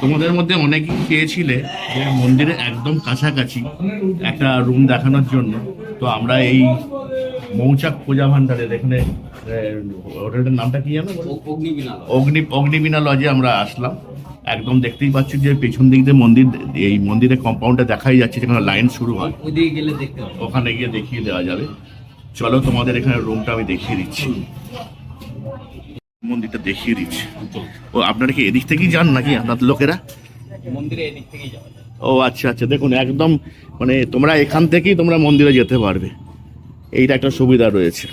তোমাদের মধ্যে অনেকেই চেয়েছিলে যে মন্দিরে একদম কাছাকাছি একটা রুম দেখানোর জন্য। তো আমরা এই মৌচাক পূজা ভান্ডারের এখানে হোটেলটার নামটা কি জানো? অগ্নি অগ্নিবীণা লজে আমরা আসলাম। একদম দেখতেই পাচ্ছি যে পেছন দিক দিয়ে মন্দির এই মন্দিরের কম্পাউন্ডটা দেখাই যাচ্ছে যেখানে লাইন শুরু হয়। ওখানে গিয়ে দেখিয়ে দেওয়া যাবে। চলো তোমাদের এখানে রুমটা আমি দেখিয়ে দিচ্ছি। মন্দিরটা দেখিয়ে দিচ্ছি। ও আপনারা কি এদিক থেকেই যান নাকি আপনার লোকেরা? মন্দিরে এদিক থেকেই যাওয়া ও আচ্ছা আচ্ছা দেখুন একদম মানে তোমরা এখান থেকেই তোমরা মন্দিরে যেতে পারবে। এইটা একটা সুবিধা রয়েছে।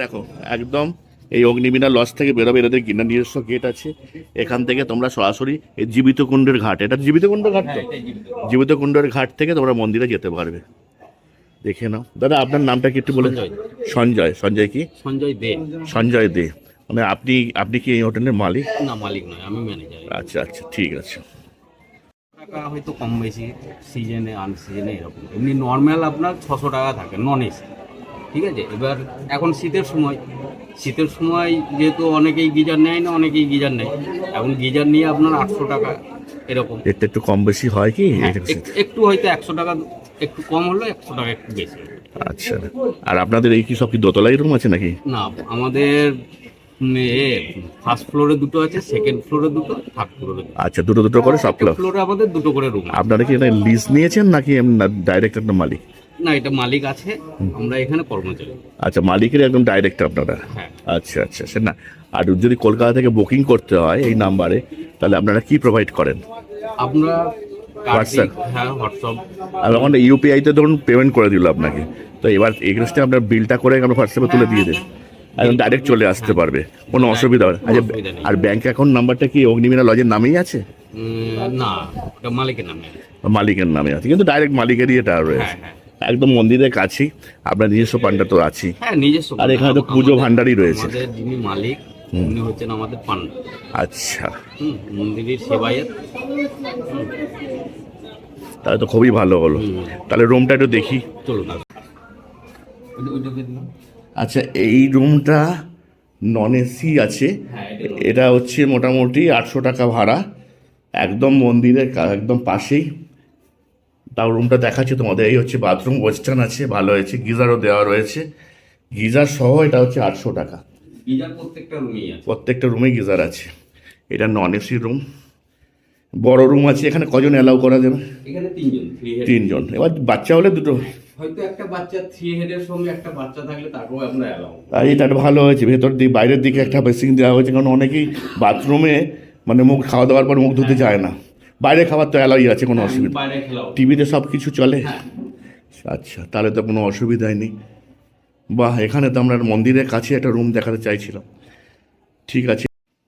দেখো একদম এই অগ্নিবীণা লজ থেকে বেরোবে এদের কিনা নিজস্ব গেট আছে। এখান থেকে তোমরা সরাসরি এই জীবিত কুণ্ডের ঘাট এটা জীবিত কুণ্ডের ঘাট তো? হ্যাঁ, জীবিত কুণ্ডের ঘাট থেকে তোমরা মন্দিরে যেতে পারবে। দেখে নাও। দাদা আপনার নামটা কি একটু বলে সঞ্জয়। সঞ্জয়। কি? সঞ্জয় দে। সঞ্জয় দে। মানে আপনি আপনি কি এই হোটেলের মালিক? না মালিক নয় আমি ম্যানেজার। আচ্ছা আচ্ছা ঠিক আছে। টাকা হয়তো কম বেশি সিজনে আন সিজনে এরকম। এমনি নর্মাল আপনার ছশো টাকা থাকে নন এসি ঠিক আছে? এবার এখন শীতের সময় শীতের সময় যেহেতু অনেকেই গিজার নেয় না অনেকেই গিজার নেয়। এখন গিজার নিয়ে আপনার আটশো টাকা এরকম। একটু কম বেশি হয় কি? হ্যাঁ, একটু হয়তো একশো টাকা একটু কম হলো একশো টাকা একটু বেশি। আচ্ছা। আর আপনাদের এই কি সব কি দোতলাই রুম আছে নাকি? না আমাদের ফার্স্ট ফ্লোরে দুটো আছে সেকেন্ড ফ্লোরে দুটো থার্ড ফ্লোরে আচ্ছা দুটো দুটো করে সব ক্লাব ফ্লোরে আমাদের দুটো করে রুম আপনারা কি এটা লিজ নিয়েছেন নাকি ডাইরেক্ট একটা মালিক? না এটা মালিক আছে আমরা এখানে কর্মচারী। আচ্ছা মালিকের একদম ডাইরেক্ট আপনারা? হ্যাঁ। আচ্ছা আচ্ছা সে না। আর যদি কলকাতা থেকে বুকিং করতে হয় এই নাম্বারে তাহলে আপনারা কি প্রোভাইড করেন? আমরা হ্যাঁ হোয়াটসঅ্যাপ আর ইউপিআইতে ধরুন পেমেন্ট করে দিল আপনাকে। তো এবার এগ্রেসটা আপনার বিলটা করে আমরা হোয়াটসঅ্যাপে তুলে দিয়ে দেন একদম ডাইরেক্ট চলে আসতে পারবে। কোনো অসুবিধা হবে আচ্ছা আর ব্যাংক অ্যাকাউন্ট নাম্বারটা কি অগ্নিমীনা লজের নামেই আছে? না ওটা মালিকের নামে মালিকের নামে আছে। কিন্তু ডাইরেক্ট মালিকেরই এটা রয়েছে। হ্যাঁ হ্যাঁ। একদম মন্দিরের কাছেই। আপনার নিজস্ব পান্ডা তো আছেই। হ্যাঁ আর এখানে তো পুজো ভান্ডারই রয়েছে। যিনি মালিক উনি হচ্ছেন আমাদের পান্ডা। আচ্ছা। হুম মন্দিরের সেবায়েত। তাহলে তো খুবই ভালো হলো। তাহলে রুমটা একটু দেখি। চলুন। আচ্ছা এই রুমটা নন এসি আছে। হ্যাঁ এটা হচ্ছে মোটামুটি আটশো টাকা ভাড়া। একদম মন্দিরের একদম পাশেই। তাও রুমটা দেখাচ্ছি তোমাদের। এই হচ্ছে বাথরুম ওয়েস্টার্ন আছে ভালো হয়েছে। গিজারও দেওয়া রয়েছে। গিজার সহ এটা হচ্ছে আটশো টাকা। গিজার প্রত্যেকটা রুমেই আছে। প্রত্যেকটা রুমে গিজার আছে। এটা নন এসি রুম বড় রুম আছে এখানে কজন অ্যালাউ করা যাবে? এখানে তিনজন তিনজন। এবার বাচ্চা হলে দুটো। হয়তো একটা বাচ্চা থ্রি হেডের সঙ্গে একটা বাচ্চা থাকলে তাকেও আমরা অ্যালাউ আর এটা একটা ভালো হয়েছে। ভেতর দিকে বাইরের দিকে একটা বেসিং দেওয়া হয়েছে কারণ অনেকেই বাথরুমে মানে মুখ খাওয়া দাওয়ার পর মুখ ধুতে যায় না। বাইরে খাবার তো আছে কোনো অসুবিধা টিভিতে সব কিছু চলে। হ্যাঁ। আচ্ছা তাহলে তো কোনো অসুবিধাই নেই। বাহ এখানে তো আমরা মন্দিরের কাছে একটা রুম দেখাতে চাইছিলাম। ঠিক আছে।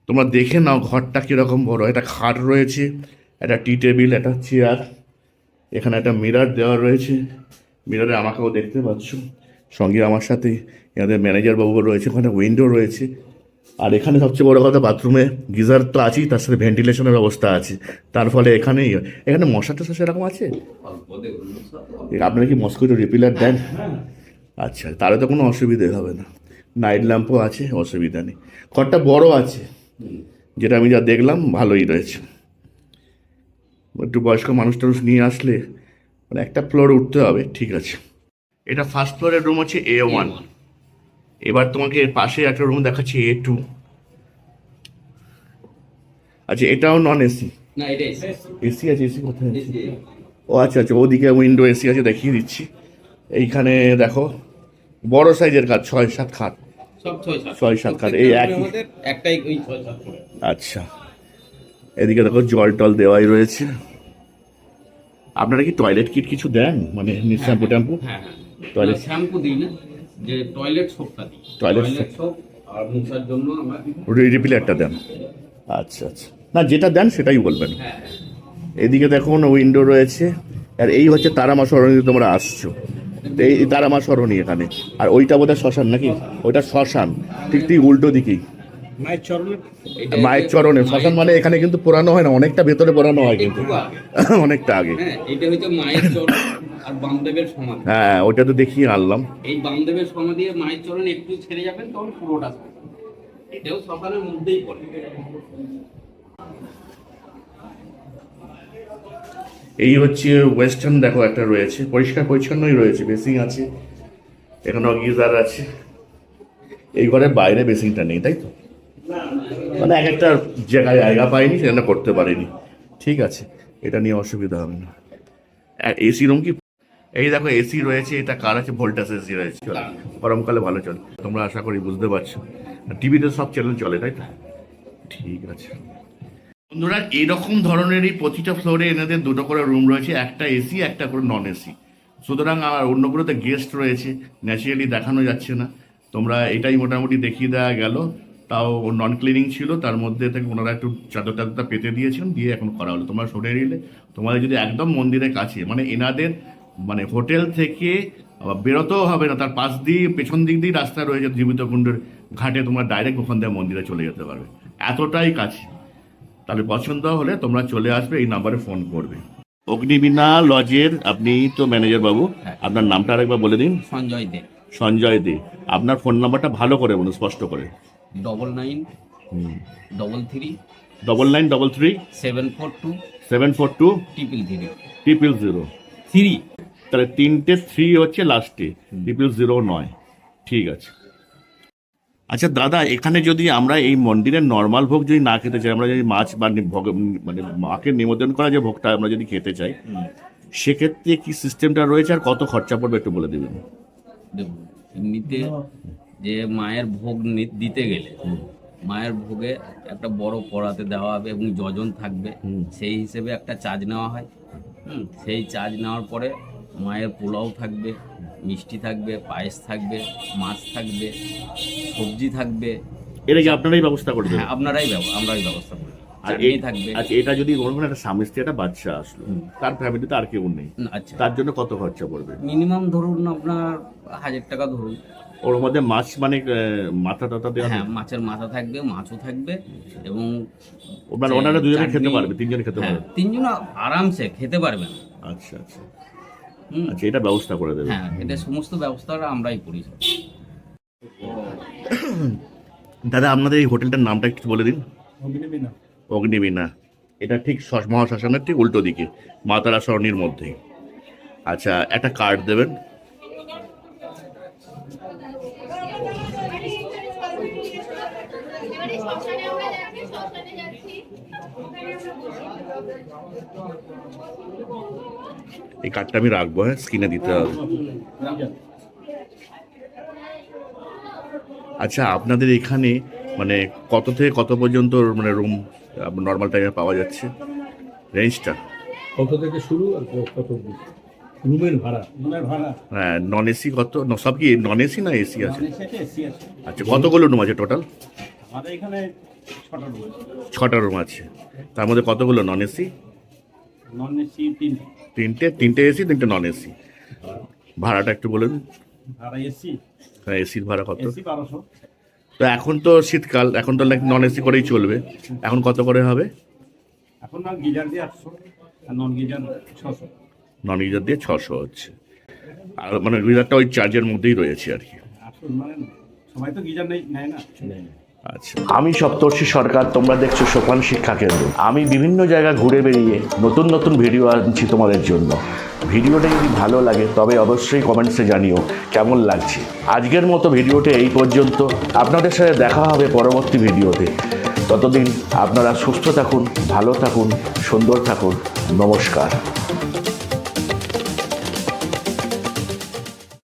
তোমরা দেখে নাও ঘরটা কীরকম বড়। একটা খাট রয়েছে একটা টি টেবিল একটা চেয়ার এখানে একটা মিরার দেওয়া রয়েছে। মিরারে আমাকেও দেখতে পাচ্ছ। সঙ্গে আমার সাথে এনাদের ম্যানেজার বাবু রয়েছে ওখানে উইন্ডো রয়েছে। আর এখানে সবচেয়ে বড় কথা বাথরুমে গিজার তো আছেই তার সাথে ভেন্টিলেশনের ব্যবস্থা আছে। তার ফলে এখানেই এখানে মশা টশা সেরকম আছে? আপনারা কি মস্কিটো রিপিলার দেন? আচ্ছা তাহলে তো কোনো অসুবিধে হবে না। নাইট ল্যাম্পও আছে অসুবিধা নেই। ঘরটা বড় আছে যেটা আমি যা দেখলাম ভালোই রয়েছে। একটু বয়স্ক মানুষ টানুষ নিয়ে আসলে মানে একটা ফ্লোর উঠতে হবে ঠিক আছে। এটা ফার্স্ট ফ্লোরের রুম হচ্ছে এ ওয়ান এবার তোমাকে পাশে একটা রুম দেখাচ্ছি এ টু আচ্ছা এটাও নন এসি না এসি আছে এসি কোথায় আছে? ও আচ্ছা আচ্ছা ওদিকে উইন্ডো এসি আছে দেখিয়ে দিচ্ছি। এইখানে দেখো বড় সাইজের কাঠ ছয় সাত খাট। ছয় সাত। খাট, এই একই। একটাই আচ্ছা। এদিকে দেখো জল টল দেওয়াই রয়েছে। আপনারা কি টয়লেট কিট কিছু দেন? মানে শ্যাম্পু ট্যাম্পু? হ্যাঁ হ্যাঁ। শ্যাম্পু দিই না যে টয়লেট সোপটা দিই। টয়লেট সোপ আর মুছার জন্য আমরা রিপিলারটা দেন। আচ্ছা আচ্ছা। না যেটা দেন সেটাই বলবেন। হ্যাঁ এদিকে দেখুন উইন্ডো রয়েছে। আর এই হচ্ছে তারামা সরণি তোমরা আসছো। এই তারামা সরণি এখানে। আর ওইটা বোধহয় শ্মশান নাকি? ওইটা শ্মশান। ঠিক ঠিক উল্টো দিকেই। মায়ের চরণে? শ্মশান মানে এখানে কিন্তু পোড়ানো হয় না অনেকটা ভেতরে পোড়ানো হয় কিন্তু। অনেকটা আগে। হ্যাঁ এটা হচ্ছে মায়ের চরণ আর বামদেবের সমাধি। হ্যাঁ ওইটা তো দেখিয়ে আনলাম। এই বামদেবের সমাধি মায়ের চরণ একটু ছেড়ে যাবেন তখন পুরোটা এটাও সকালের মধ্যেই পড়ে। এই হচ্ছে ওয়েস্টার্ন দেখো একটা রয়েছে, পরিষ্কার পরিচ্ছন্নই রয়েছে বেসিং আছে, এখানেও গিজার আছে, এই ঘরের বাইরে বেসিংটা নেই, তাই তো? মানে এক একটা জায়গায় জায়গা পাইনি সেখানে করতে পারিনি, ঠিক আছে, এটা নিয়ে অসুবিধা হবে না। এসি রুম কি? এই দেখো এসি রয়েছে, এটা কার আছে? ভোল্টাস এসি রয়েছে গরমকালে ভালো চলে, তোমরা আশা করি বুঝতে পারছ। টিভিতে সব চ্যানেল চলে, তাই তো? ঠিক আছে। বন্ধুরা, এরকম ধরনেরই প্রতিটা ফ্লোরে এনাদের দুটো করে রুম রয়েছে, একটা এসি একটা করে নন এসি সুতরাং আর অন্যগুলোতে গেস্ট রয়েছে ন্যাচারালি দেখানো যাচ্ছে না। তোমরা এটাই মোটামুটি দেখিয়ে দেওয়া গেল। তাও নন ক্লিনিং ছিল, তার মধ্যে থেকে ওনারা একটু চাদর টাদরটা পেতে দিয়েছেন দিয়ে এখন করা হলো। তোমরা সরে নিলে তোমাদের যদি একদম মন্দিরের কাছে মানে এনাদের মানে হোটেল থেকে বেরোতেও হবে না, তার পাশ দিয়ে পেছন দিক দিয়ে রাস্তা রয়েছে জীবিত কুণ্ডের ঘাটে, তোমরা ডাইরেক্ট ওখান থেকে মন্দিরে চলে যেতে পারবে। এতটাই কাছে। তাহলে পছন্দ হলে তোমরা চলে আসবে এই নাম্বারে ফোন করবে। অগ্নিবীণা লজের আপনি তো ম্যানেজার বাবু হ্যাঁ। আপনার নামটা আরেকবার বলে দিন। সঞ্জয় দে। সঞ্জয় দে। আপনার ফোন নাম্বারটা ভালো করে বলুন স্পষ্ট করে। Double nine double three double nine double three seven four two seven four two triple three triple zero three তাহলে তিনটে থ্রি হচ্ছে লাস্টে ট্রিপল জিরো নয়। ঠিক আছে। আচ্ছা দাদা এখানে যদি আমরা এই মন্দিরের নর্মাল ভোগ যদি না খেতে চাই আমরা যদি মাছ বা ভোগ- মানে মাকে নিমন্ত্রণ করা যে ভোগটা আমরা যদি খেতে চাই সেক্ষেত্রে কি সিস্টেমটা রয়েছে আর কত খরচা পড়বে একটু বলে দেবেন? দেখুন এমনিতে যে মায়ের ভোগ দিতে গেলে মায়ের ভোগে একটা বড় কড়াতে দেওয়া হবে এবং যজন থাকবে সেই হিসেবে একটা চার্জ নেওয়া হয়। সেই চার্জ নেওয়ার পরে মায়ের পোলাও থাকবে মিষ্টি থাকবে পায়েস থাকবে মাছ থাকবে সবজি থাকবে। এটা কি আপনারাই ব্যবস্থা করবেন হ্যাঁ আপনারাই আমরাই ব্যবস্থা করি আর এই থাকবে। আচ্ছা এটা যদি ধরুন একটা স্বামী স্ত্রী একটা বাচ্চা আসলো তার ফ্যামিলিতে আর কেউ নেই আচ্ছা। তার জন্য কত খরচা পড়বে? মিনিমাম ধরুন আপনার হাজার টাকা ধরুন। ওর মধ্যে মাছ মানে মাথা টাথা দেওয়া হ্যাঁ মাছের মাথা থাকবে মাছও থাকবে এবং মানে ওনারা দুজনে খেতে পারবে তিনজনে খেতে হ্যাঁ পারবে? তিনজন আরামসে খেতে পারবেন। আচ্ছা আচ্ছা। আচ্ছা এটা ব্যবস্থা করে দেবে। হ্যাঁ এটা সমস্ত ব্যবস্থাটা আমরাই করি দাদা আপনাদের এই হোটেলটার নামটা একটু বলে দিন। অগ্নিবীণা। এটা ঠিক শ্মশ- মহাশ্মশানের ঠিক উল্টো দিকে মাতারা সরণির মধ্যেই। আচ্ছা একটা কার্ড দেবেন। যাচ্ছি এই কার্ডটা আমি রাখব হ্যাঁ? স্ক্রিনে দিতে হবে। আচ্ছা আপনাদের এখানে মানে কত থেকে কত পর্যন্ত মানে রুম নর্মাল টাইমে পাওয়া যাচ্ছে? রেঞ্জটা কত থেকে শুরু আর কত রুমের ভাড়া। রুমের ভাড়া। হ্যাঁ নন এসি কত? ন- সব কি নন এসি না এসি আছে? সেটা এসি আছে। আচ্ছা কতগুলো রুম আছে টোটাল আমাদের এখানে ছটা রুম আছে। তার মধ্যে কতগুলো? নন এসি নন এসি তিনটে। তিনটে? তিনটে এসি তিনটে নন এসি ভাড়াটা একটু বলুন। ভাড়া এসি হ্যাঁ এসির ভাড়া কত? এসি বারোশো। তো এখন তো শীতকাল এখন তো নন এসি করেই চলবে। এখন কত করে হবে? এখন না গিজার দিয়ে আটশো আর নন গিজার ছশো। নন গিজার দিয়ে ছশো হচ্ছে আর মানে গিজারটা ওই চার্জের মধ্যেই রয়েছে আর কি। মানে সবাই তো গিজার নেই নেয় না। আমি সপ্তর্ষি সরকার, তোমরা দেখছ সোপান শিক্ষা কেন্দ্র। আমি বিভিন্ন জায়গা ঘুরে বেরিয়ে নতুন নতুন ভিডিও আনছি তোমাদের জন্য। ভিডিওটা যদি ভালো লাগে, তবে অবশ্যই কমেন্টসে জানিও কেমন লাগছে। আজকের মতো ভিডিওটা এই পর্যন্ত। আপনাদের সাথে দেখা হবে পরবর্তী ভিডিওতে। ততদিন আপনারা সুস্থ থাকুন, ভালো থাকুন, সুন্দর থাকুন। নমস্কার।